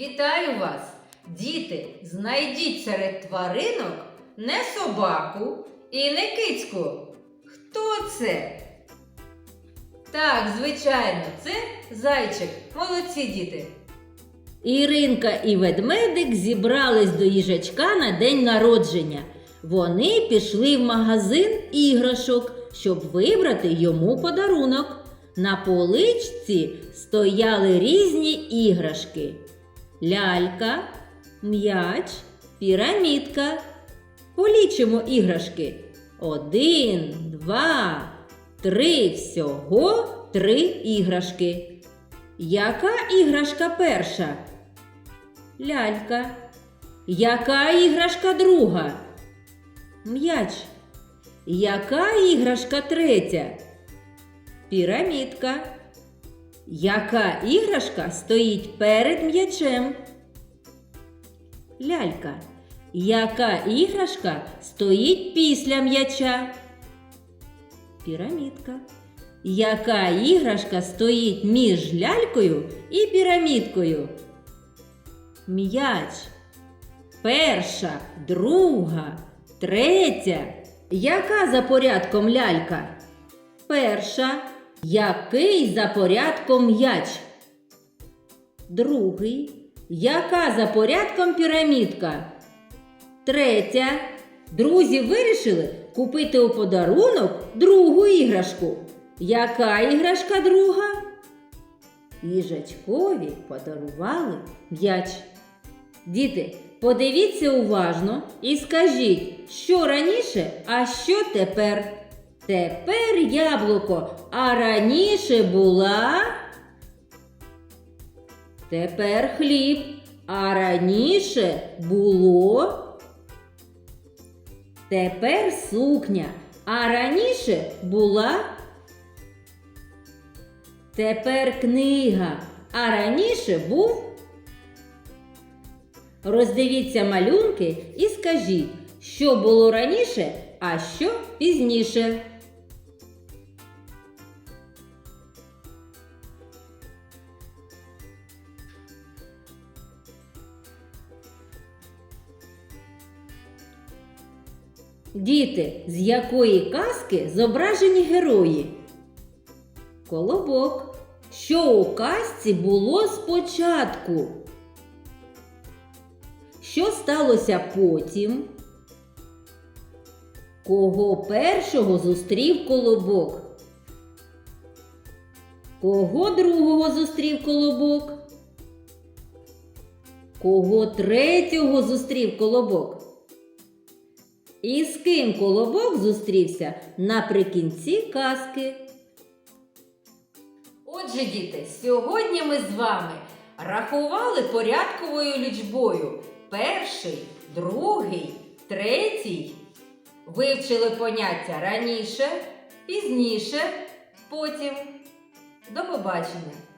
Вітаю вас! Діти, знайдіть серед тваринок не собаку і не кицьку. Хто це? Так, звичайно, це зайчик. Молодці діти. Іринка і ведмедик зібрались до їжачка на день народження. Вони пішли в магазин іграшок, щоб вибрати йому подарунок. На поличці стояли різні іграшки: лялька, м'яч, пірамідка. Полічимо іграшки. Один, два, три. Всього три іграшки. Яка іграшка перша? Лялька. Яка іграшка друга? М'яч. Яка іграшка третя? Пірамідка. Яка іграшка стоїть перед м'ячем? Лялька. Яка іграшка стоїть після м'яча? Пірамідка. Яка іграшка стоїть між лялькою і пірамідкою? М'яч. Перша, друга, третя. Яка за порядком лялька? Перша. Який за порядком м'яч? Другий. Яка за порядком пірамідка? Третя. Друзі вирішили купити у подарунок другу іграшку. Яка іграшка друга? Їжачкові подарували м'яч. Діти, подивіться уважно і скажіть, що раніше, а що тепер. Тепер яблуко, а раніше була. Тепер хліб, а раніше було. Тепер сукня, а раніше була. Тепер книга, а раніше був. Роздивіться малюнки і скажіть, що було раніше, а що пізніше. Діти, з якої казки зображені герої? Колобок. Що у казці було спочатку? Що сталося потім? Кого першого зустрів колобок? Кого другого зустрів колобок? Кого третього зустрів колобок? І з ким колобок зустрівся наприкінці казки? Отже, діти, сьогодні ми з вами рахували порядковою лічбою перший, другий, третій. Вивчили поняття раніше, пізніше, потім. До побачення!